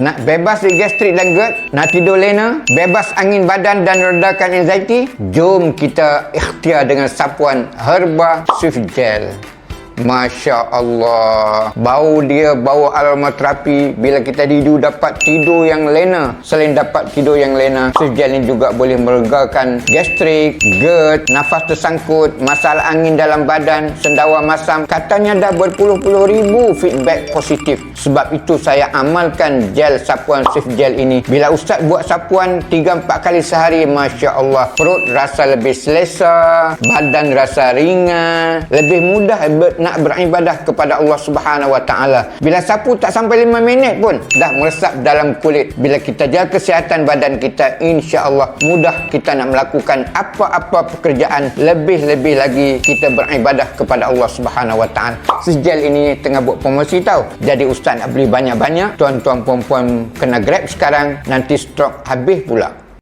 Nak bebas dari gastrik dan GERD, nak tidur lena, bebas angin badan dan redakan anxiety, jom kita ikhtiar dengan sapuan Herba Swift Gel. Masya Allah. Bau dia bau aromaterapi Bila kita tidur dapat tidur yang lena. Selain dapat tidur yang lena Sejal ini juga boleh meregakan gastrik, GERD, nafas tersangkut Masalah angin dalam badan, sendawa masam. Katanya dah berpuluh-puluh ribu feedback positif. Sebab itu saya amalkan gel sapuan Swift Gel ini. Bila Ustaz buat sapuan 3-4 kali sehari Masya Allah. Perut rasa lebih selesa Badan rasa ringan Lebih mudah ber- nak beribadah kepada Allah Subhanahu Wa Taala. Bila sapu tak sampai 5 minit pun dah meresap dalam kulit. Bila kita jaga kesihatan badan kita, insya-Allah mudah kita nak melakukan apa-apa pekerjaan lebih-lebih lagi kita beribadah kepada Allah Subhanahu Wa Taala. Sejal ini tengah buat promosi tau. Jadi ustaz nak beli banyak-banyak, tuan-tuan puan-puan kena grab sekarang nanti stok habis pula.